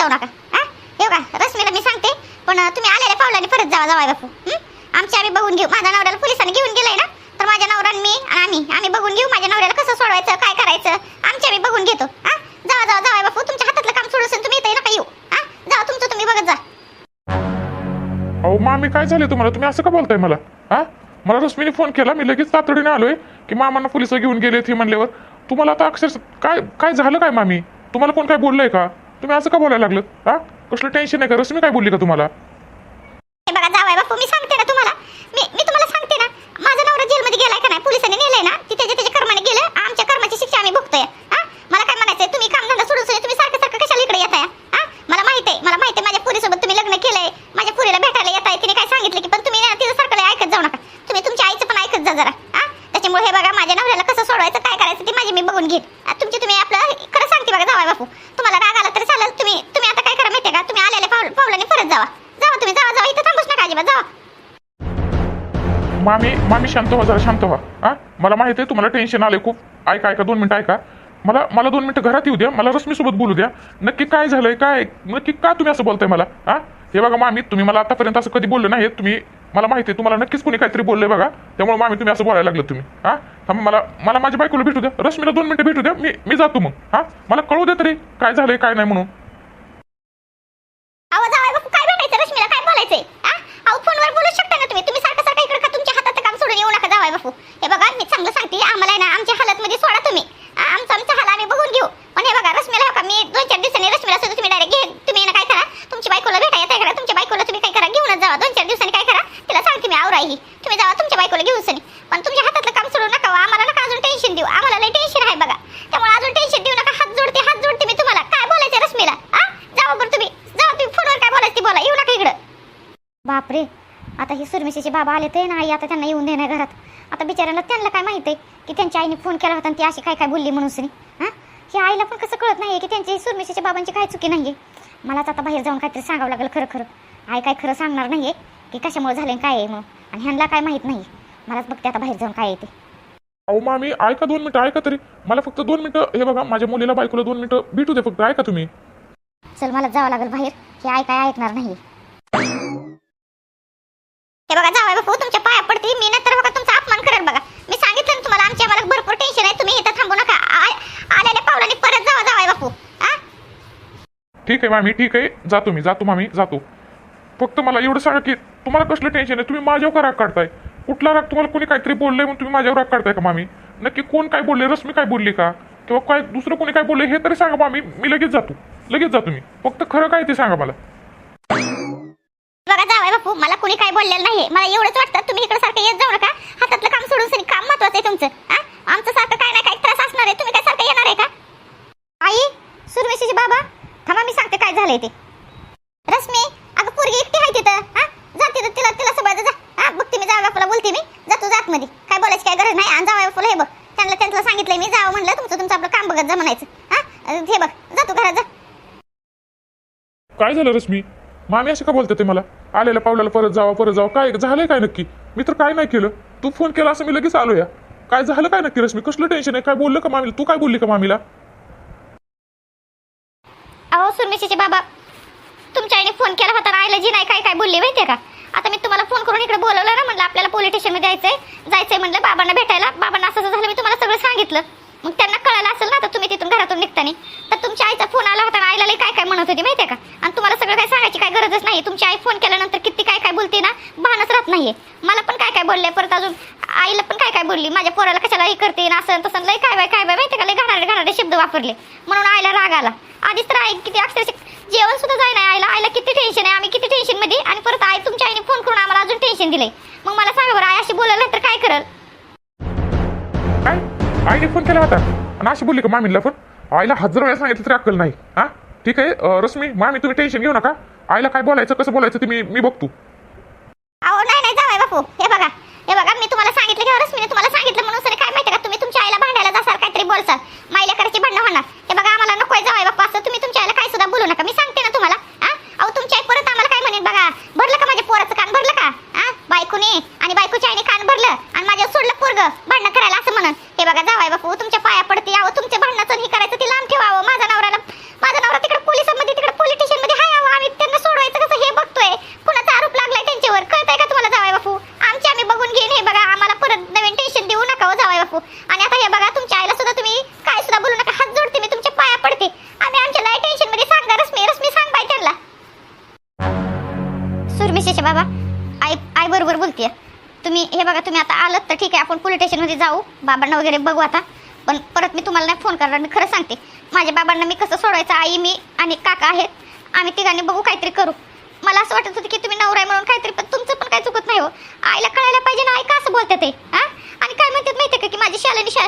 जाऊ नका. हा? हे रश्मीला मी सांगते पण तुम्ही आलेल्या पावलाने परत जावा जावा बापू. आमची आम्ही बघून घेऊ. माझ्या नवऱ्याला पोलिसांनी घेऊन गेलंय ना? तर माझ्या नवऱ्यानं आणि मी आणि आम्ही आम्ही बघून घेऊ माझ्या नवऱ्याला कसं सोडवायचं काय करायचं. आमची आम्ही बघून घेतो. हा? जावा जावा जावा बापू. तुमच्या हातातलं काम सोडून तुम्ही ना नका येऊ. हा? जावा तुमचं तुम्ही बघत जा. अहो मामी काय झाले तुम्हाला? तुम्ही असं का बोलताय मला? हा? मला रश्मीने फोन केला मी लगेच तातडीने आलोय की मामांना पोलीस घेऊन गेले ते म्हणल्यावर. तुम्हाला आता अक्षरशः काय काय झालं काय मामी? तुम्हाला कोण काय बोललंय का? तुम्ही असं का बोलायला लागलं? हा? कसलं टेन्शन आहे का? रश्मी काय बोलली का तुम्हाला हे बघा जावाय बापू मी सांगते ना तुम्हाला मी मी तुम्हाला सांगते ना माझा नवरा जेलमध्ये गेलाय का नाही पोलिसांनी नेलाय ना ती त्याच्या त्याच्या कर्माने गेलं आमच्या कर्माची शिक्षा आम्ही भोगतोय हा मला काय म्हणायचंय तुम्ही काम धंदा सोडून सोडून तुम्ही सारखं सारखं कशाला इकडे येताय हा मला माहीत आहे मला माहीत आहे माझ्या पुरीसोबत तुम्ही लग्न केलंय माझ्या पुरीला भेटायला येताय तिने काय सांगितलं की पण तुम्ही ना तिचं सारखं लय ऐकत जाऊ नका तुम्ही तुमच्या आईचं पण ऐकत जा जरा हा त्याच्यामुळे हे बघा माझ्या नवऱ्याला कसं सोडवायचं काय करायचं ते माझी मी बघून घेईन आ, तुमची तुम्ही आपलं खरं सांगते बघा जावाय बापू तुम्हाला राग आला तरी चालेल तुम्ही तुम्ही आता काय करा माहितीये का तुम्ही आलेल्या पाऊल पावलाने परत जावा जावा तुम्ही जावा जावा इथं थांबूच नका अजिबात जावा मामी मामी शांत व्हा जरा शांत हो. व्हा हा मला माहिती आहे तुम्हाला टेन्शन आलंय खूप. ऐका ऐका दोन मिनिटं ऐका. मला मला दोन मिनिटं घरात येऊ द्या. मला रश्मीसोबत बोलू द्या. नक्की काय झालंय काय नक्की का तुम्ही असं बोलताय मला? हा हे बघा मामी तुम्ही मला आतापर्यंत असं कधी बोललं नाही. तुम्ही मला माहिती आहे तुम्हाला नक्कीच कोणी काहीतरी बोललंय बघा. त्यामुळे मामी तुम्ही असं बोलायला लागलं तुम्ही. हा थांबा मला मला माझ्या बायकोला भेटू द्या. रश्मीला दोन मिनिटं भेटू द्या. मी मी जातो मग. हा? मला कळू द्या तरी. काय झालंय काय नाही म्हणून आवाज आवाज बापू काय भेटायचं रश्मीला काय बोलायचंय आ? अहो फोनवर बोलू शकता ना तुम्ही तुम्ही सारखं सारखं इकडे का तुमच्या हाताचं काम सोडून येऊ हे बघा मी चांगलं सांगते. आम्हाला ना आमच्या हालत मध्ये सोडा तुम्ही. आमचा आमचा हाल आम्ही बघून घेऊ. पण हे बघा रश्मीला हो का मी दोन चार दिवसांनी रश्मीला सुद्धा तुम्ही डायरेक्ट घे तुम्ही ना काय करा तुमची बायकोला भेटा येत करा. तुमच्या बायकोला तुम्ही काय करा घेऊनच जावा. दोन चार दिवसांनी काय करा तिला सांगते मी आवराही तुम्ही जावा तुमच्या बायकोला घेऊन सनी. पण तुमच्या हातातलं काम सोडू नका हो. आम्हाला नका अजून टेन्शन देऊ. आम्हाला लय टेन्शन आहे बघा. त्यामुळे अजून टेन्शन देऊ नका. हात जोडते हात जोडते मी तुम्हाला. काय बोलायचं रश्मीला? आ? जावा बरं तुम्ही. जावा तुम्ही फोनवर काय बोलायचं ती बोला. येऊ नका इकडं. बापरे. आता हे सुरमिशीचे बाबा आले ते ना आई आता त्यांना येऊन देणार घरात. आता बिचाऱ्याला त्यांना काय माहीत आहे की त्यांच्या आईने फोन केला होता आणि ती अशी काय काय बोलली म्हणून सनी. हां? ही आईला पण कसं कळत नाही की त्यांची सुरमिशीच्या बाबांची काय चुकी नाही मलाच आता बाहेर जाऊन काहीतरी सांगावं लागेल खरं खरं. आई काय खरं सांगणार नाही की कशामुळे झालं काय आहे म्हणून आणि ह्यांना काय माहीत नाही मलाच बघते आता बाहेर जाऊन काय आहे ते. अहो मामी ऐका दोन मिनिटं ऐका तरी. मला फक्त दोन मिनिटं हे बघा माझ्या मुलीला बायकोला दोन मिनिटं भेटू दे फक्त. ऐका तुम्ही. चल मला जावं लागेल बाहेर. हे आई काय ऐकणार नाही हे बघा जावं बापू तुमच्या पाया पडते मी नंतर बघा तुमचा अपमान करेल बघा. मी सांगितलं ना तुम्हाला आमच्या आम्हाला भरपूर टेन्शन आहे. तुम्ही इथं थांबू नका. आलेल्या पावलाने परत जावा जावाय बापू. ठीक आहे मामी ठीक आहे. जातो मी जातो मामी जातो. फक्त मला एवढं सांगा की तुम्हाला कसलं टेन्शन आहे? तुम्ही माझ्यावर का राग काढताय? कुठला राग तुम्हाला कोणी काहीतरी बोललंय म्हणून तुम्ही माझ्यावर राग काढताय का मामी? नक्की कोण काय बोलले रश्मी काय बोलली का? किंवा काय दुसरं कोणी काय बोलले हे तरी सांगा मामी. मी लगेच जातो. लगेच जातो मी. फक्त खरं काय ते सांगा मला. बघा जावाय बापू. मला कोणी काय बोललेलं नाही मला एवढंच वाटतं. तुम्ही इकडे सारखं येत जाऊ नका. हातातलं काम सोडून सरी काम महत्वाचं आहे तुमचं. आमचं सारखं काय नाही काय त्रास असणार आहे. तुम्ही काय सारखं येणार आहे का? आई सुरमेशीचे बाबा. थांबा मी सांगते काय झालंय ते. रश्मी अगं पोरगी एकटी आहे तिथं. हा? जाते तर तिला तिला सोबत जा. हा? बघते मी जावा बापूला बोलते मी. जातो जात मध्ये काय बोलायची काय गरज नाही. आणि जावा बापूला हे बघ. त्यांना त्यांना सांगितलंय मी जावं म्हणलं तुमचं. तुमचं आपलं काम बघत जा म्हणायचं. हा? हे बघ जातो घरात जा. काय झालं रश्मी? मामी असे का बोलते ते मला? आलेल्या पावलाला परत जावा परत जावा. काय झालंय काय नक्की? मी तर काय नाही केलं. तू फोन केला असं मी लगेच आलो या काय झालं काय नक्की रश्मी? कसलं टेन्शन आहे? काय बोललं का मामीला? तू काय बोलली का मामीला? अहो सुरमेशीचे बाबा तुमच्या आईने फोन केला होता ना? आईला जी नाही काय काय बोलली माहितीये का? आता मी तुम्हाला फोन करून इकडे बोलवलं ना म्हणलं आपल्याला पोलीस स्टेशनमध्ये जायचंय. जायचंय म्हणलं बाबांना भेटायला. बाबांना असं असं झालं मी तुम्हाला सगळं सांगितलं. मग त्यांना कळलं असेल ना आता तुम्ही तिथून घरातून निघताना तर तुमच्या आईचा फोन आला होता आईला लई काय काय म्हणत होती माहितीये का? आणि तुम्हाला सगळं काय सांगायची काय गरजच नाही तुमची आई फोन केल्यानंतर किती काय काय बोलते ना भानच राहत नाहीये. मला पण काय काय बोलले परत अजून आईला पण काय काय बोलली? माझ्या पोराला कशाला हे करते ना असं तसं लई काय बाय काय बाय माहिती का? लई घाणारे घाणारे शब्द वापरले. म्हणून आईला राग आला. आधीच तर आई किती अक्षरशः जेवण सुद्धा जाय नाही. आईला आणि अशी बोलली का मामीला पण आईला हजार वेळा सांगितलं तरी अक्कल नाही. हा? ठीक आहे? अं, रश्मी मामी तुम्ही टेन्शन घेऊ नका. आईला काय बोलायचं कसं बोलायचं ते मी मी बघतो. अहो नाही नाही जावाय बापू. हे बघा हे बघा मी तुम्हाला सांगितलं की रश्मीने तुम्हाला सांगितलं म्हणून सर काय माहिती का? तुम्ही तुमच्या आईला भांडायला जासाल काहीतरी बोलसाल. माईला करायची भांडणं होणार. हे बघा आम्हाला नकोय जावाय बापू. असं तुम्ही तुमच्या आईला काय सुद्धा बोलू नका. मी सांगते ना तुम्हाला. हा? अहो तुमच्या आई परत आम्हाला काय म्हणेल बघा? भरलं का माझ्या पोराचं कान? भरलं का? हा? बायकोने आणि बायकोच्या आईने कान भरलं आणि माझ्या सोडलं पोरग. भांडणं करायला. पोलीस स्टेशनमध्ये जाऊ बाबांना वगैरे बघू आता. पण परत मी तुम्हाला नाही फोन करणार मी खरं सांगते. माझ्या बाबांना मी कसं सोडवायचं? आई मी आणि काका आहेत. आम्ही तिघांनी बघू काहीतरी करू. मला असं वाटत होतं की तुम्ही नवरा म्हणून काहीतरी पण तुमचं पण काय चुकत नाही हो. आईला कळायला पाहिजे ना आई का असं बोलते ते हा? आणि काय म्हणतात माहिती का की माझी शालेनी शा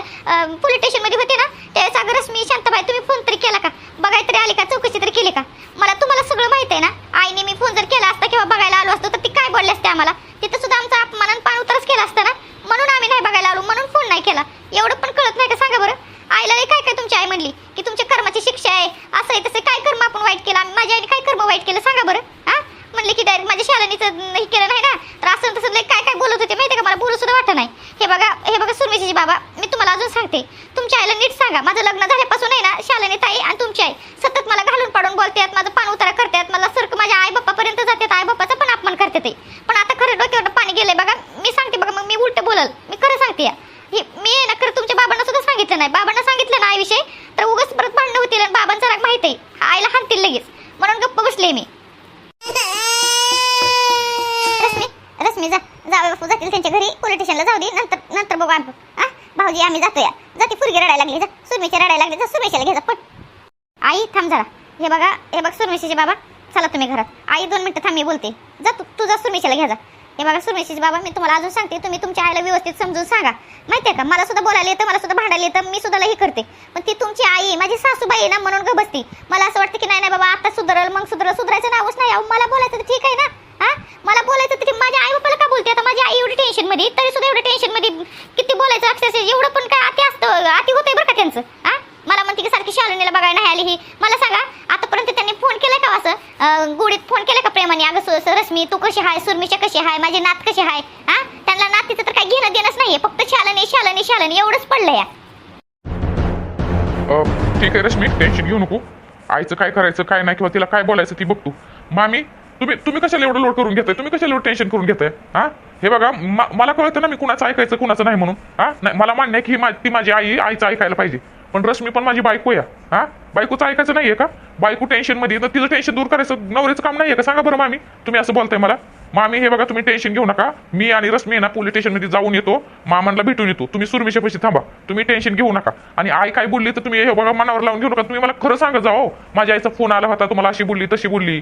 पोलीस स्टेशनमध्ये होते ना त्यावेळेस अगं रश्मी शांताबाई तुम्ही फोन तरी केला का बघाय तरी आली का चौकशी तरी केली का मला तुम्हाला सगळं माहीत आहे ना आईने मी फोन जर केला असता किंवा बघायला आलो असतो तर ती काय बोलले असते आम्हाला तिथं सुद्धा आमचा अपमान आणि पाण उतरच केला असता ना म्हणून आम्ही नाही बघायला आलो म्हणून फोन नाही केला एवढं पण कळत नाही का सांगा बरं आईला लई काय काय तुमची आई म्हणली की तुमच्या कर्माची शिक्षा आहे असं आहे तसं काय कर्म आपण वाईट केलं आम्ही- माझ्या आईने काय कर्म वाईट केलं सांगा बरं हा म्हणले की डायरेक्ट माझ्या शाळेनीचं हे केलं नाही ना तर असं तसं लई काय काय बोलत होते माहिती का मला बोलू सुद्धा वाटत नाही हे बघा हे बघा सुरमेशीची बाबा मी तुम्हाला अजून सांगते तुमच्या आईला नीट सांगा माझं लग्न झाल्यापासून आहे ना शालेनी ताई आणि तुमची आई सतत मला घालून पाडून बोलतात माझं पान उतारा करतात मला सरक माझ्या आई बाप्पापर्यंत जातात आई बाप्पाचा पण अपमान करते ते पण आता खरं डोक्यावर पाणी गेलंय बघा मी सांगते बघा मग मी उलट बोलल मी खरं सांगते या. हे मी आहे ना खरं तुमच्या बाबांना सुद्धा सांगितलं नाही बाबांना सांगितलं ना आईविषयी तर उगाच परत भांडणं होतील आणि बाबांचा राग माहिती आहे आईला हाणतील लगेच म्हणून गप्प बसले मी रश्मी रश्मी जा जावे बापू जातील त्यांच्या घरी पोलीस स्टेशनला जाऊ दे नंतर नंतर बघू आपण हा भाऊजी आम्ही जातो या जाते फुरगी रडायला लागली जा. सुरमेशी रडायला लागली जा. सुरमेशाला घे जा आई थांब जरा. हे बघा हे बघ सुरमेशीचे बाबा. चला तुम्ही घरात. आई दोन मिनटं थांब मी बोलते. जा तू तुझा सुरमेशीला घ्या जा. हे बघा सुरमेशीचे बाबा मी तुम्हाला अजून सांगते तुम्ही तुमच्या आईला व्यवस्थित समजून सांगा. माहिती आहे का? मला सुद्धा बोलायला येतं मला सुद्धा भांडायला येतं मी सुद्धा हे करते. पण ती तुमची आई आहे, माझी सासूबाई आहे ना म्हणून ग बसती मला असं वाटतं की नाही नाही बाबा आता सुधरल मग सुधरल सुधरायचं नावच नाही. अहो, मला बोलायचं तर ठीक आहे ना? हा? मला बोलायचं तरी माझ्या आई बापाला का बोलते? आता माझी आई एवढी टेन्शनमध्ये तरी सुद्धा एवढं टेन्शनमध्ये किती बोलायचं अक्षरशः एवढं पण काय अति असतं अति होतंय बरं का त्यांचं आ? मला म्हणते की सारखी शालिनीला बघायला नाही आली ही. मला सांगा आतापर्यंत त्यांनी फोन केलाय का हो असं? गुढीत फोन केलाय का प्रेमाने? अगं रश्मी तू कशी आहे सुरमिशा कशी आहे माझे नात कशी आहे हा त्यांना नातीचं तर काही घेणं देणंच नाहीये. फक्त शालनी शालनी शालनी एवढंच पडलंय. या. ठीक आहे रश्मी टेन्शन घेऊ नको. आईचं काय करायचं काय नाही किंवा तिला काय बोलायचं ती बघतो मामी तुम्ही तुम्ही कशाला एवढं लोड करून घेताय? तुम्ही कशाला एवढं टेन्शन करून घेताय? हा हे बघा मा- मला कळतं ना मी कुणाचं ऐकायचं कुणाचं नाही म्हणून. हा? नाही मला मान्य आहे की ही मा- ती माझी आई आईचं ऐकायला पाहिजे. पण रश्मी पण माझी बायको या हा? बायकोचं ऐकायचं नाहीये का? बायको टेन्शनमध्ये आहे, तर तिचं टेन्शन दूर करायचं नवऱ्याचं काम नाहीये का? सांगा बरं मामी. तुम्ही असं बोलताय मला. मामी हे बघा तुम्ही टेन्शन घेऊ नका. मी आणि रश्मी आहे ना पोलीस स्टेशनमध्ये जाऊन येतो. मामांना भेटून येतो. तुम्ही सुरमिशापाशी थांबा. तुम्ही टेन्शन घेऊ नका. आणि आई काय बोलली तर तुम्ही हे बघा मनावर लावून घेऊ नका. तुम्ही मला खरं सांगा जाओ हो. माझ्या आईचा फोन आला होता तुम्हाला अशी बोलली तशी बोलली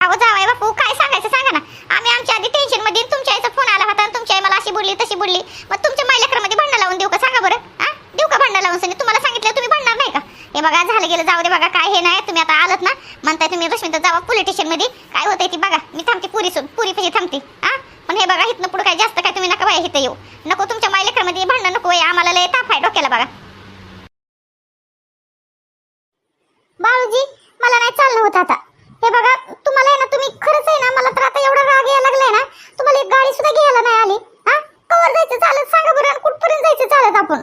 अहो जावाय बापू काय सांगायचं सांगा ना आम्ही आमच्या आधी टेन्शनमध्ये तुमच्या आईचा फोन आला होता आणि तुमची आई मला अशी बोलली तशी बोलली. मग तुमच्या मायलेकरामध्ये भांडण लावून देऊ का? सांगा बरं. हा? देऊ का भांडण लावून? सांगितलं तुम्हाला सांगितलं तुम्ही भांडणार नाही का? हे बघा झालं गेलं जाऊ दे बघा काय हे नाही तुम्ही आता आलात ना? म्हणताय तुम्ही रश्मीत जावा पोलीस स्टेशनमध्ये काय होतंय ती बघा मी थांबते पुरी पुरी पैसे थांबते. हा? पण हे बघा इथनं पुढे काय जास्त काय तुम्ही नका बाया इथं येऊ. नको तुमच्या मायलेकरामध्ये भांडणं नको आहे आम्हाला लय ताप आहे डोक्याला बघा. बाळूजी मला नाही चाललं होतं आता. हे बघा तुम्हाला आहे ना तुम्ही खरंच आहे ना मला तर आता एवढा राग यायला लागलाय ना तुम्हाला एक गाडी सुद्धा घ्यायला नाही आली हा कवर जायचं चालत सांगा बरं आणि कुठपर्यंत जायचं चालत आपण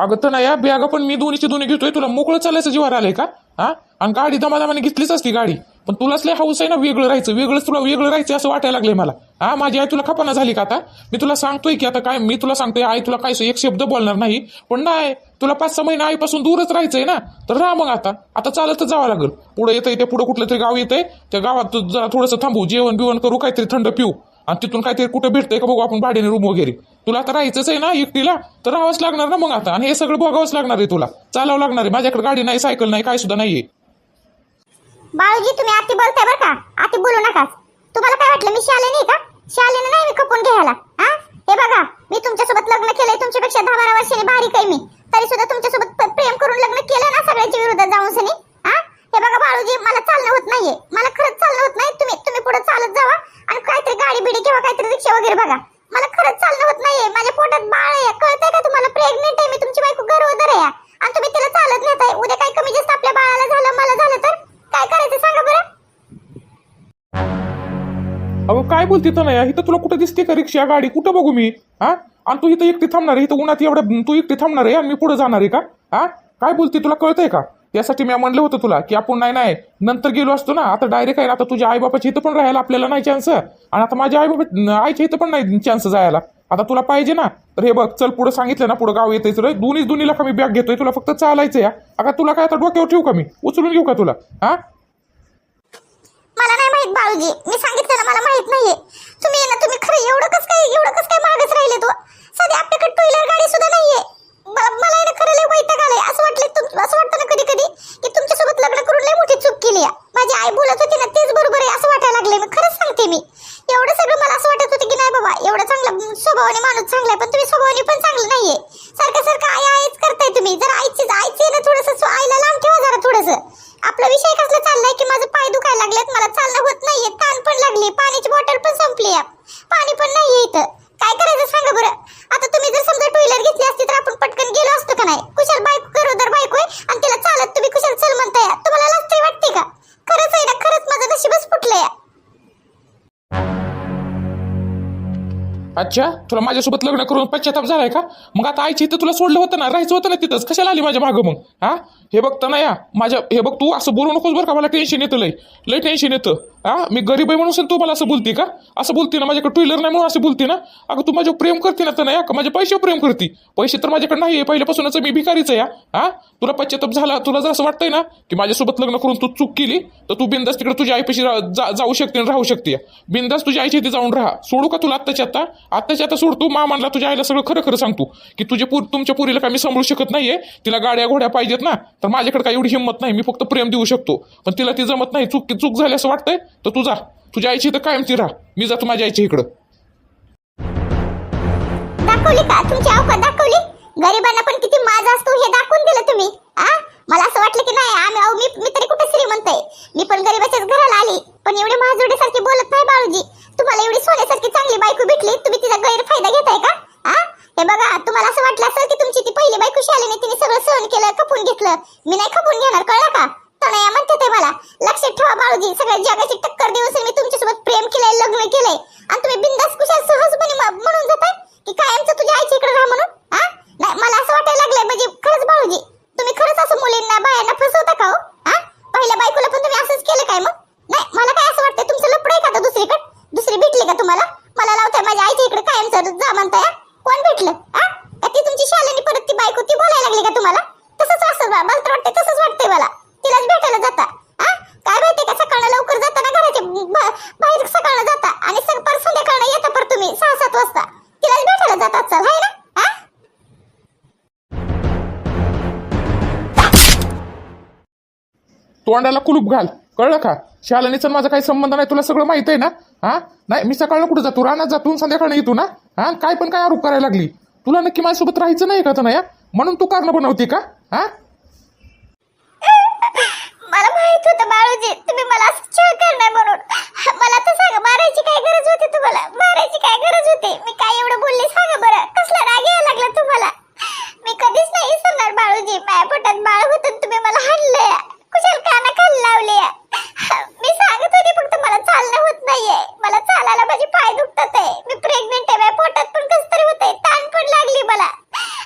अगं तर नाही अगं पण मी दोन्हीची दोन्ही घेतोय. तुला मोकळं चालायचं जीवार आलंय का? हा? आणि गाडी दमादमाने घेतलीच असती गाडी. पण तुलाच लय हाऊस आहे ना वेगळं राहायचं. वेगळंच तुला वेगळं राहायचं असं वाटायला लागलंय मला. हा माझी आई तुला खपाना झाली का आता? मी तुला सांगतोय की आता काय मी तुला सांगतोय आई तुला काय एक शब्द बोलणार नाही. पण नाही तुला पाच सहा महिने आईपासून दूरच राहायचंय ना. तर राहा मग आता. आता चालतच जावं लागेल. पुढे येतंय ते पुढे कुठलं तरी गाव येतंय. त्या गावात जरा थोडंसं थांबू जेवण बिवण करू काहीतरी थंड पिऊ. आणि तिथून काहीतरी कुठं भेटतंय का बघू आपण भाड्याने रूम वगैरे. तुला आता राहायचंच आहे ना एकटीला? तर राहावंच लागणार ना मग आता. आणि हे सगळं बघावंच लागणार आहे तुला. चालावं लागणार आहे. माझ्याकडे गाडी नाही सायकल नाही काय सुद्धा नाहीये. बाळूजी तुम्ही आती बोलताय बरं का? आती बोलू नका तुम्हाला काय वाटलं मी शालेनी का? शालेने नाही मी खपून घ्यायला. हा? हे बघा मी तुमच्यासोबत लग्न केलंय तुमच्यापेक्षा दहा बारा वर्षाने बारीक आहे मी. तरी सुद्धा तुमच्यासोबत प्रेम करून लग्न केलं ना सगळ्यांच्या विरोधात जाऊन सनी? हा? हे बघा बाळूजी मला चालणं होत नाहीये. मला खरंच चालणं होत नाही. तुम्ही तुम्ही पुढे चालत जावा. आणि काहीतरी गाडी बिडी किंवा काहीतरी रिक्षा वगैरे बघा. मला खरंच चालणं होत नाहीये. माझ्या पोटात बाळ आहे. कळतंय का तुम्हाला? प्रेग्नेंट आहे मी. तुमची बायको गरोदर आहे. आणि तुम्ही तिला चालत नेताय उद्या काही कमी जास्त आपल्या बाळाला झालं मला झालं तर काय करायचं सांगा बरं? अगं काय बोलते तर नाही इथं तुला कुठं दिसते का रिक्षा गाडी? कुठं बघू मी? हा? आणि तू इथं एकटी थांबणार आहे? इथं उन्हात एवढं तू एकटी थांबणार आहे? आणि मी पुढे जाणार आहे का? हा? काय बोलते? तुला कळतंय का? त्यासाठी मी म्हणलं होतं तुला की आपण नाही नाही नंतर गेलो असतो ना आता डायरेक्ट आहे ना आता तुझ्या आई इथं पण राहायला आपल्याला नाही चान्स आणि आता माझ्या आई बाबा आईच्या इथं पण नाही चान्स जायला. आता तुला पाहिजे ना तर हे बघ चल पुढं सांगितलं ना पुढं गाव येतंय तुला दोन्ही दोन्हीला का मी बॅग घेतोय तुला फक्त चालायचं या अगं तुला काय आता डोक्यावर ठेवू का मी? उचलून घेऊ का तुला हा? मला नाही माहीत बाळूजी मी सांगितलं ना मला माहीत नाहीये. तुम्ही ना तुम्ही खरं एवढं कस काय एवढं कस काय मागच राहिले तो? सध्या आपल्याकडे टू व्हीलर गाडी सुद्धा नाहीये. मला ना खरं लय वैताग आलाय. असं वाटलं तुम असं वाटतं ना कधी कधी की तुमच्यासोबत लग्न करून लय मोठी चूक केली आहे. माझी आई बोलत होती ना तेच बरोबर आहे असं वाटायला लागले मी खरंच सांगते मी. एवढं सगळं मला असं वाटत होतं की नाही बाबा एवढं चांगलं स्वभावाने माणूस चांगला आहे पण तुम्ही स्वभावाने पण चांगलं नाहीये. सारखं सारखं आई आईच करताय तुम्ही. जर आईची आईची ना थोडस आईला लांब ठेवा जरा थोडस. आपला विषय कसला चाललाय की माझं पाय दुखायला लागलेत मला चालणं अच्छा? तुला माझ्यासोबत लग्न करून पश्चाताप झालाय का? मग आता आईची इथं तुला सोडलं होतं ना? राहायचं होतं ना तिथंच? कशाला आली माझ्या मागं मग? हा? हे बघ ना या माझ्या हे बघ तू असं बोलू नकोस बरं का मला टेन्शन येतं लय. लय टेन्शन येतं. हा? मी गरीब आहे म्हणून तू मला असं बोलते का? असं बोलते ना माझ्याकडे टू व्हीलर नाही म्हणून असं बोलते ना? अगं तू माझ्यावर प्रेम करते ना तर नाही का माझ्या पैसे प्रेम करते? पैसे तर माझ्याकडे नाही आहे पहिल्यापासूनच मी भिकारीच आहे या हा? तुला पश्चाताप झाला तुला जर असं वाटतंय ना की माझ्यासोबत लग्न करून तू चूक केली तर तू बिंदास तिकडे तुझ्या आईपाशी जा- जाऊ शकते आणि राहू शकते. बिंदास तुझ्या आईच्या इथे जाऊन राहा. सोडू का तुला आत्ताच्या आता आत्ताच्या आता सोड तू. मामानला तुझ्या आईला सगळं खरं खरं सांगतो. की तुझे पूर तुमच्या पुरीला काय मी सांभाळू शकत नाहीये? तिला गाड्या घोड्या पाहिजेत ना? तर माझ्याकडे काय एवढी हिंमत नाही मी फक्त प्रेम देऊ शकतो. पण तिला ती जमत नाही चूक चूक झाली असं वाटतंय तर तू जा. तुझ्या आईची इथं कायम ती राहा. मी जातो माझ्या आईच्या इकडं. दाखवली का? तुमची अवकात दाखवली? गरिबांना पण किती माज असतो हे दाखवून दिलं तुम्ही. आ? मला असं वाटलं की नाही आम्ही अहो, मी मी तरी कुठे श्रीमंत आहे? मी पण गरिबाच्याच घराला आली. पण एवढे महाजोडीसारखी बोलत नाही बाळूजी. तुम्हाला एवढी सोन्यासारखी चांगली बायको भेटली तुम्ही तिचा गैरफायदा घेताय का? आ? हे बघा तुम्हाला असं वाटलं असेल की तुमची ती पहिली बायको शालीने तिने सगळं सहन केलं खपून घेतलं. मी नाही खपून घेणार कळलं का? तणया म्हणते ते मला लक्षात ठेवा बाळूजी सगळ्या जगाची तोंडाला कुलूप घाल. कळलं का? शालनीचा माझा काही संबंध नाही तुला सगळं माहीत आहे ना? हा? नाही मी सकाळला कुठं जातो? रानात जातो संध्याकाळी येतो ना? हा? काय पण काय आरोप करायला लागली. तुला नक्की माझ्यासोबत राहायचं नाही का नाही म्हणून तू कारण बनवते का? हा? मला माहीत होतं बाळूजी. तुम्ही मला असं छळ करणार म्हणून. मला तर सांगा मारायची काय गरज होती तुम्हाला? मारायची काय गरज होती? मी काय एवढं बोलले सांगा बरं. कसला राग यायला लागला तुम्हाला? मी कधीच नाही सांगणार बाळूजी. माझ्या पोटात बाळ होतं आणि तुम्ही मला हाणलंय. कुशल काना खाली लावले मी सांगत होते फक्त मला चालणं होत नाहीये. मला चालायला माझे पाय दुखतात आहे. मी प्रेग्नेंट आहे. माझ्या पोटात पण कसं तरी आहे ताण पण लागली मला.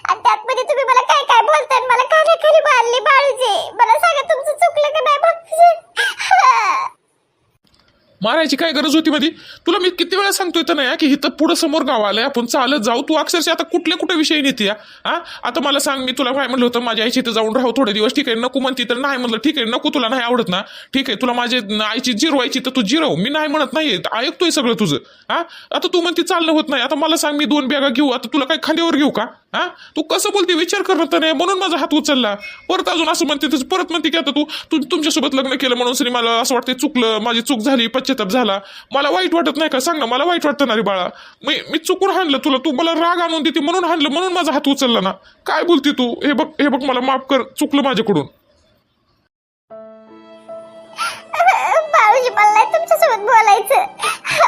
आणि त्यात मध्ये तुम्ही मला काय काय बोलता आणि मला कानाखाली मारली बाळूजी मला सांगा तुमचं चुकलं का नाही बघ करायची काय गरज होती मध्ये तुला मी किती वेळा सांगतोय तर नाही की इथं पुढं समोर गाव आलंय आपण चालत जाऊ. तू अक्षरशः आता कुठल्या कुठे विषय नेते हा? आता मला सांग मी तुला काय म्हणलं होतं माझ्या आईची इथं जाऊन राहू थोडे दिवस ठीक आहे नको म्हणती तर नाही म्हणलं ठीक आहे नको तुला नाही आवडत ना ठीक आहे तुला माझी आईची जिरवायची तर तू जिरव हो. मी नाही म्हणत नाही ऐकतोय सगळं तुझं. हा? आता तू म्हणते चालणं होत नाही आता मला सांग मी दोन बॅगा घेऊ आता तुला काय खांद्यावर घेऊ का? हा? तू कसं बोलते विचार करत नाही म्हणून माझा हात उचलला. परत अजून असं म्हणते तसं परत म्हणते की आता तू तुमच्यासोबत लग्न केलं म्हणून श्री मला असं वाटतं चुकलं माझी चूक झाली पश्चाताप झाला मला वाईट वाटत नाही का? सांग ना मला वाईट वाटतं ना रे बाळा. मी मी चुकून हाणलं तुला तू मला राग आणून देते म्हणून हाणलं म्हणून माझा हात उचलला ना. काय बोलते तू? हे बघ हे बघ मला माफ कर चुकलं माझ्याकडून. बाळूजी मला तुमच्यासोबत बोलायचं.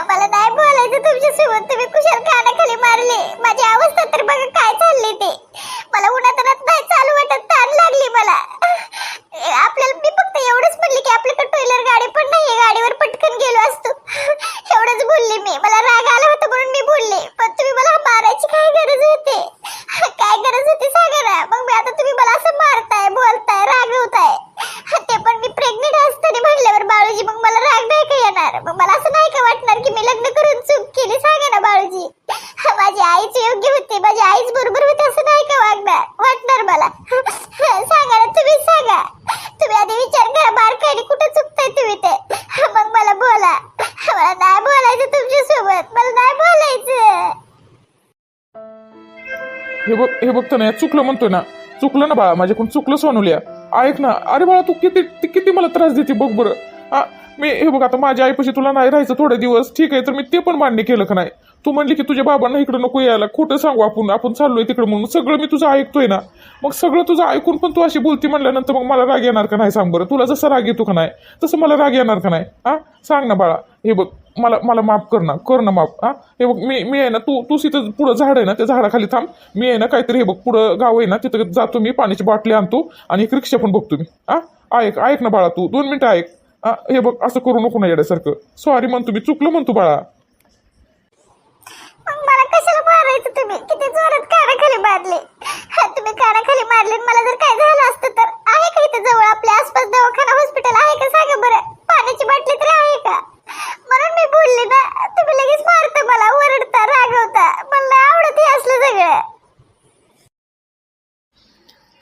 मला नाही बोलायचं तुमच्यासोबत. तुम्ही कुशाल कानाखाली मारले. माझी अवस्था तर बघा काय चालली ते. मला उन्हात नाही चालू वाटत. ताण लागली मला. आपल्याला मी फक्त एवढंच म्हणले की आपल्याकडे टू व्हीलर गाडी पण नाहीये. गाडीवर पटकन गेलो असतो. एवढंच बोलले मी. मला राग आला होता म्हणून मी बोलले. पण तुम्ही मला मारायची काय गरज होते? काय गरज होती सांगा ना. मग मी आता तुम्ही मला असं मारताय बोलताय रागवताय. ते पण मी प्रेग्नेंट असताना म्हटल्यावर बाळूजी मग मला राग नाही का येणार? मग मला असं नाही का वाटणार की मी लग्न करून चूक केली? सांगा ना बाळूजी. माझी आईच योग्य होती माझी आईच बरोबर होती असं नाही का वागणार वाटणार मला? सांगा ना तुम्ही सांगा. तुम्ही आधी विचार करा बारकाईने कुठं चुकताय तुम्ही ते? मग मला बोला. मला नाही बोलायचं तुमच्यासोबत. मला नाही बोलायचं. हे बघ हे बघ ना नाही चुकलं म्हणतोय ना. चुकलं ना बाळा माझ्याकडून चुकलं सोनुलिया. ऐक ना. अरे बाळा तू किती ती किती मला त्रास देते बघ बरं. मी हे बघ आता माझ्या आईपाशी तुला नाही राहायचं थोडे दिवस. ठीक आहे तर मी ते पण मान्य केलं का नाही? तू म्हणली की तुझ्या बाबांना इकडे नको यायला. खोटं सांगू आपण आपण चाललोय तिकडे म्हणून. सगळं मी तुझं ऐकतोय ना. मग सगळं तुझं ऐकून पण तू अशी बोलती म्हणल्यानंतर मग मला राग येणार का नाही सांग बरं? तुला जसं राग येतो का नाही तसं मला राग येणार का नाही? हा? सांग ना बाळा. हे बघ मला मला माफ कर ना. कर ना माफ. हा? हे बघ मी मी आहे ना तू तू तिथं पुढं झाड आहे ना त्या झाडाखाली थांब. मी आहे ना काहीतरी हे बघ पुढं गाव आहे ना तिथं जातो मी पाण्याची बाटली आणतो आणि एक रिक्षा पण बघतो मी. हा? ऐक ऐक ना बाळा तू. दोन मिनटं ऐक. हा हे बघ असं करू नको ना येण्यासारखं सॉरी म्हणतो मी चुकलं म्हणतो बाळा. मग मला कशाला मारायचं तुम्ही? किती जोरात कानाखाली मारले. हा, तुम्ही कानाखाली मारले आणि मला जर काय झालं असतं तर आहे का इथे जवळ? आपल्या आसपास दवाखाना हॉस्पिटल आहे का? सांगा बरं. पाण्याची बाटली तरी आहे का? म्हणून मी बोलले ना तुम्ही लगेच मारता मला ओरडता रागवता. मला आवडत हे असलं सगळं.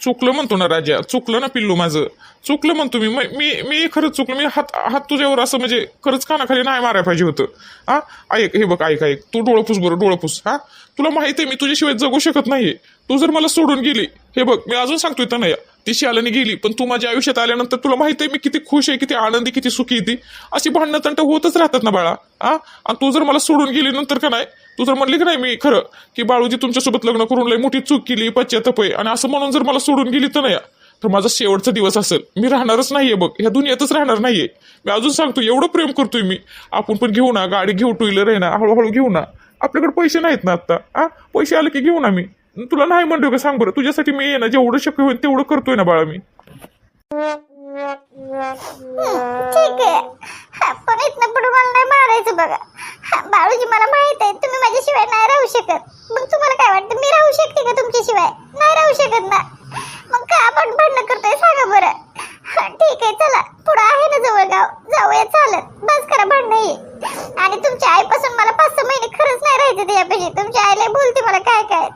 चुकलं म्हणतो ना राजा चुकलं ना पिल्लू माझं. चुकलं म्हणतो मी म- मी मी खरंच चुकलं. मी हात हात तुझ्यावर असं म्हणजे खरंच कानाखाली नाही मारायला पाहिजे होतं. हा? ऐक हे बघ ऐक ऐक. तू डोळं पुस बरं डोळं पुस. हा? तुला माहिती आहे मी तुझ्याशिवाय जगू शकत नाहीये. तू जर मला सोडून गेली हे बघ मी अजून सांगतोय तनया ती शालाने गेली पण तू माझ्या आयुष्यात आल्यानंतर तुला माहिती आहे मी किती खुश आहे किती आनंदी किती सुखी आहे ती. अशी भांडणं तंट होतच राहतात ना बाळा. हा? आणि तू जर मला सोडून गेली नंतर का नाही तू जर म्हणली की नाही मी खरं की बाळूजी तुमच्यासोबत लग्न करून लय मोठी चूक केली पश्चाताप आहे आणि असं म्हणून जर मला सोडून गेली तर नाही तर माझा शेवटचा दिवस असेल. मी राहणारच नाहीये बघ. ह्या दुनियातच राहणार नाहीये. मी अजून सांगतो एवढं प्रेम करतोय मी. आपण पण घेऊ ना गाडी घेऊ टू व्हीलर आहे ना हळूहळू घेऊ ना. आपल्याकडे पैसे नाहीत ना आत्ता हा पैसे आले की घेऊ ना मी. तुला नाही म्हणतो का? सांग बरं. तुझ्यासाठी मी ये ना जेवढं शक्य होईल तेवढं करतोय ना बाळा मी. ठीक आहे. पण इथनं पुढे मला नाही मारायचं बघा. बाळूजी मला माहीत आहे तुम्ही माझ्याशिवाय नाही राहू शकत. मग तुम्हाला काय वाटतं? मी राहू शकते का तुमच्याशिवाय? नाही राहू शकत ना. मग का आपण भांडणं करतोय सांगा बरं. ठीक आहे चला. पुढं आहे ना जवळ गाव. जाऊया चालत बस करा भांडणं ये आणि तुमच्या आईपासून मला पाच सहा महिने खरंच नाही राहायचं त्याच्यापाशी तुमच्या आईला बोलते मला काय काय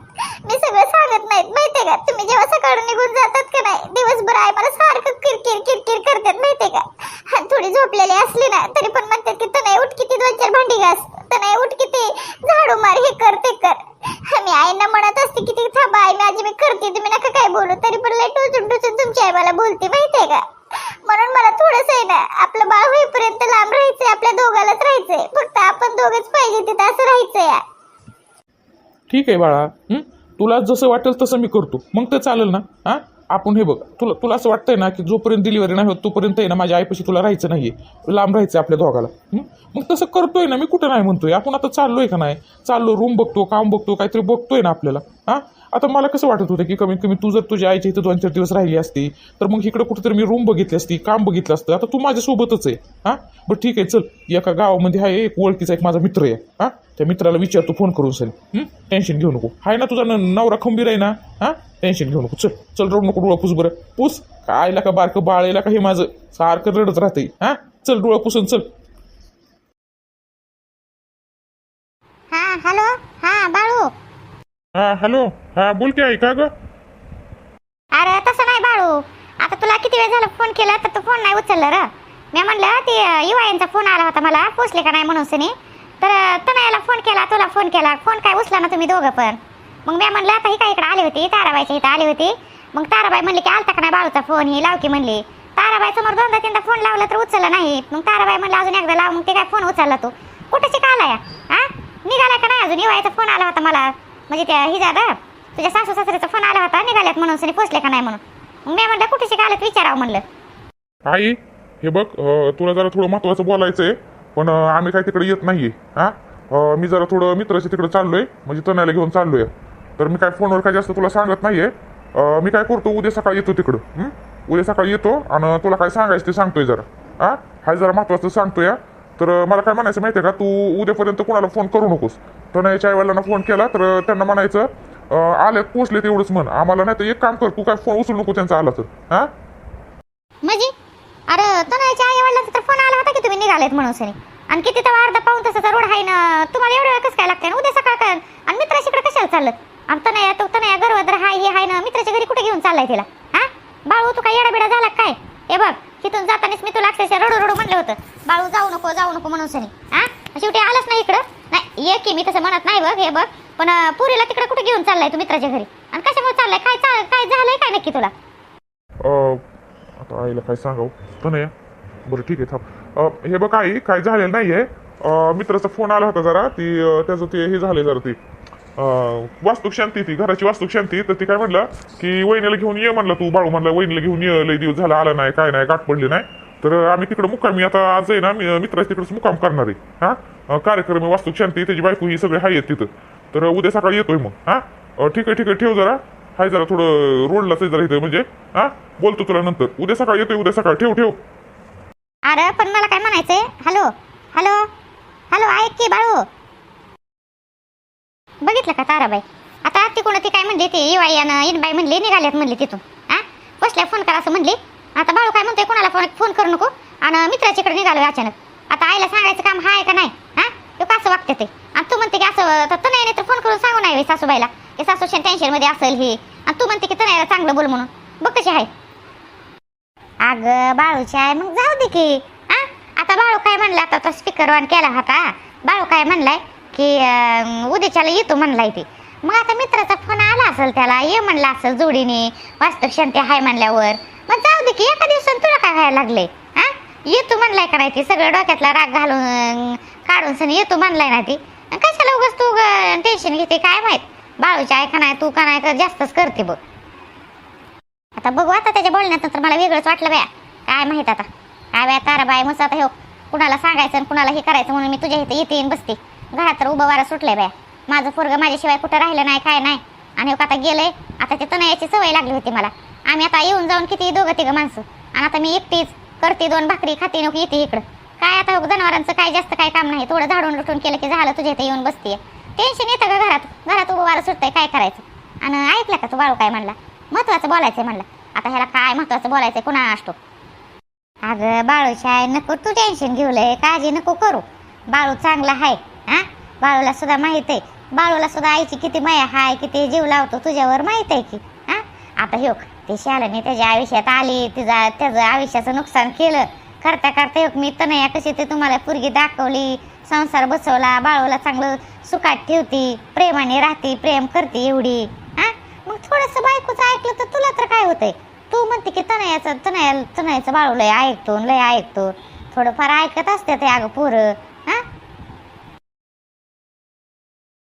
मी सगळं सांगत नाहीत. माहितीये का? तुम्ही जेव्हा सकाळून निघून जातात का नाही दिवसभर आई मला सारखं किरकिर किरकिर करतात माहितीये का? थोडी झोपलेली असली ना तरी पण म्हणतात की तनय उठ किती दोन चार भांडी घास. तनय उठ किती झाडू मार हे कर ते कर. मी आईना म्हणत असते किती थांबा आई माझी मी करते तुम्ही नका काय बोलू. तरी पण लय टोचून टोचून तुमची आई मला बोलते माहितीये का? म्हणून मला थोडस आहे ना आपलं बाळ होईपर्यंत लांब राहायचंय आपल्या दोघालाच राहायचंय. फक्त आपण दोघच पाहिजे तिथं असं राहायचंय. ठीक आहे बाळा तुला जसं वाटेल तसं मी करतो. मग ते चालेल ना? हा? आपण हे बघ तुला तुला असं वाटतंय ना की जोपर्यंत डिलिव्हरी नाही होत तोपर्यंत आहे ना माझ्या आईपाशी तुला राहायचं नाही आहे लांब राहायचं आपल्या दोघाला. मग तसं करतोय ना मी कुठं नाही म्हणतोय. आपण आता चाललोय का नाही? चाललो रूम बघतो काम बघतो काहीतरी बघतोय ना आपल्याला. हां? आता मला कसं वाटत होतं की कमीत कमी तू जर तुझ्या आईच्या इथं दोन चार दिवस राहिली असती तर मग इकडं कुठेतरी मी रूम बघितली असती काम बघितलं असतं. आता तू माझ्यासोबतच आहे हां? बरं ठीक आहे चल. एका गावामध्ये आहे एक ओळखीचा एक माझा मित्र आहे हां? त्या मित्राला विचार तू फोन करून सर टेन्शन घेऊ नको. आहे ना तुझा न- नवरा खंबीर आहे ना हां? टेन्शन घेऊ नको. चल चल रडू नको डोळा पुस बरं. पुस. कायला का बारकं बाळायला का हे माझं? सारखं रडत राहते हां? चल डोळा पुसून चल. हा हॅलो. हा बाळू. हा हॅलो. हा बोल की का ग? अरे तसं नाही बाळू. आता तुला किती वेळ झाला फोन केला तर तू फोन नाही उचलला र. मी म्हणलं ते युवायांचा फोन आला होता मला पोचले का नाही म्हणून सनी. तर तनयाला फोन केला तुला फोन केला. फोन काय उचला ना तुम्ही दोघं पण. मग मी म्हणलं आता ही काय इकडे आली होती? ताराबाईच्या इथं आली होती. मग ताराबाई म्हणली की आलता का नाही बाळूचा फोन? ही लावकी म्हणली. ताराबाई समोर दोनदा तीनदा फोन लावला तर उचलला नाही. मग ताराबाई म्हणलं अजून एकदा लाव. मग ते काय फोन उचलला तू? कुठं शिकायला या? हा निघाला का नाही अजून? युवायचा फोन आला होता मला. म्हणजे त्या ही दादा तुझ्या सासू सासऱ्याचा फोन आला होता निघाल्यात म्हणून सनी पोचले का नाही म्हणून. मग मी म्हणलं कुठे शिकायला विचारावं म्हणलं. आई हे बघ अं, तुला जरा थोडं महत्वाचं बोलायचं आहे पण अं, आम्ही काय तिकडे येत नाहीये हा? अं, मी जरा थोडं मित्राच्या तिकडे चाललोय म्हणजे तणाला घेऊन चाललोय. तर मी काय फोनवर काय जास्त तुला सांगत नाहीये अं, मी काय करतो उद्या सकाळी येतो तिकडं हं? उद्या सकाळी येतो आणि तुला काय सांगायचं ते सांगतोय जरा हा? हा जरा महत्वाचं सांगतोय हा. तर मला काय म्हणायचं माहिती आहे का? तू उद्यापर्यंत कोणाला फोन करू नकोस. तनयाच्या आईवडिलांना फोन केला तर त्यांना म्हणायचं आले पोचले तेवढंच म्हण. आम्हाला नाही तर एक काम कर तू काय फोन उचलू नको त्यांचा आला तर हा? म्हणजे? अरे तनयाच्या आई वडिलांचा तर फोन आला होता की तुम्ही निघालेत म्हणून सरी आणि किती तर अर्धा पाऊन तासाचा रोड आहे ना तुम्हाला एवढं वेळ कसं काय लागतंय? ना उद्या सकाळ काय? आणि मित्राशीकडे कशाला चाललं आणि तनया तो तनया गर्वदर हाय हे हाय ना मित्राच्या घरी कुठे घेऊन चाललाय तिला? हा? बाळू तू काय येडा बिडा झाला काय? हे बघ. तिथून जातानाच मी तुला अक्षरशः रडू रडू म्हणलं होतं. बाळू जाऊ नको जाऊ नको म्हणून सनी. हा? शेवटी आलंच नाही इकडं. नाही ये की मी तसं म्हणत नाही बघ हे बघ. पण पुरीला तिकडे कुठे घेऊन चाललाय तू मित्राच्या घरी? आणि कशामुळे चाललंय? काय चाल काय झालंय काय नक्की तुला? आता आईला काय सांगावं? पण नाही बरं ठीक आहे थांब. हे बघ आई काय झालेलं नाहीये. मित्राचा फोन आला होता जरा. ती त्याचं ते हे झाले जरा ती. वास्तुक शांती ती घराची वास्तुक शांती तर ती काय म्हणलं की वहिनीला घेऊन ये म्हणलं तू बाळू म्हणलं वहिनीला घेऊन ये लय दिवस झाला आला नाही काय नाही गाठ पडली नाही. तर आम्ही तिकडं मुक्कामी आता आज आहे ना मी मित्राच्या तिकडंच मुक्काम करणार आहे. हा? कार्यक्रम आहे वास्तुक शांती त्याची बायको ही सगळे हाय आहेत तिथं. तर उद्या सकाळी येतोय मग हा? ठीक आहे ठीक आहे ठेव जरा. हाय जरा थोडं रोडलाच आहे जरा इथं म्हणजे हा? बोलतो तुला नंतर. उद्या सकाळी येतोय उद्या सकाळ. ठेव ठेव. अरे पण मला काय म्हणायचंय? हॅलो हॅलो हॅलो ऐक की बाळू. बघितलं का ताराबाई? आता ती कोण ती काय म्हणली ती येवाई आणि इनबाई म्हणली निघाल्यात म्हणली तिथून. हा बसल्या फोन करा असं म्हणली. आता बाळू काय म्हणतोय कोणाला फोन फोन करू नको? आणि मित्राच्याकडे निघालो अचानक. आता आईला सांगायचं काम हाय का नाही? हा तो कसं वागते ते? आणि तू म्हणते की असं तर तू नाही तर फोन करून सांगू नाही सासूबाईला. की सासू टेन्शनमध्ये असेल हे. आणि तू म्हणते की तनयाला चांगलं बोल म्हणून. बघ कशी आहे अगं बाळूची आहे मग जाऊ दे की. हा आता बाळू काय म्हणला आता तो स्पीकर ऑन केला होता. बाळू काय म्हणलाय? की उद्याच्याला येतो म्हणलाय ते मग आता मित्राचा फोन आला असेल त्याला ये म्हणला असेल जोडीने. वास्तव शांती हाय म्हणल्यावर. मग जाऊ दे की एका दिवसानं तुला काय व्हायला लागले हा येतो म्हणलाय का नाही ते? सगळं डोक्यातला राग घालून काढून सण येतो म्हणलाय ना ती. कशाला उगाच तू टेन्शन घेते काय माहीत? बाळूची आहे का नाही तू का नाही का जास्तच करते बघ. आता बघू आता त्याच्या बोलण्यात तर मला वेगळंच वाटलं बाया. काय माहीत आता? काय बाया तारा बाय मस्त आता हो कुणाला सांगायचं आणि कुणाला हे करायचं म्हणून मी तुझ्या इथे येते आणि बसते. घरात तर उभं वारा सुटलंय बाया. माझं पोरगं माझ्याशिवाय कुठं राहिलं नाही काय नाही. आणि आता गेलंय आता ते तनयाची सवय लागली होती मला. आम्ही आता येऊन जाऊन किती दोघं तिघं माणसं. आणि आता मी एकटीच करते दोन भाकरी खाते नको येते इकडं. काय आता हो जनावरांचं काय जास्त काय काम नाही. थोडं झाडून लुटून केलं की झालं तुझ्या इथे येऊन बसते टेन्शन येतं का घरात. घरात उभं वारं सुटतंय काय करायचं? आणि ऐकलं का तू बाळू काय म्हणला? महत्वाचं बोलायचंय म्हणलं. आता ह्याला काय महत्वाचं बोलायचंय? कुणा असतो? अगं बाळूशाय नको तू टेन्शन घेऊ लय. काळजी नको करू. बाळू चांगला आहे. हां? बाळूला सुद्धा माहीत आहे. बाळूला सुद्धा आईची किती माया हाय किती जीव लावतो तुझ्यावर माहीत आहे की हां? आता हो ते शालाने त्याच्या आयुष्यात आली तिचा त्याचं आयुष्याचं नुकसान केलं. करता करता हो मी तनया कशी ते तुम्हाला पुरगी दाखवली संसार बसवला बाळूला चांगलं सुखात ठेवती प्रेमाने राहते प्रेम करते एवढी हां? मग थोडंसं बायकोचं ऐकलं तर तुला तर काय होतंय? तू म्हणते की तनयाचं तनया तनयाचं बाळू लय ऐकतो लय ऐकतो. थोडंफार ऐकत असते ते अगं पोरं.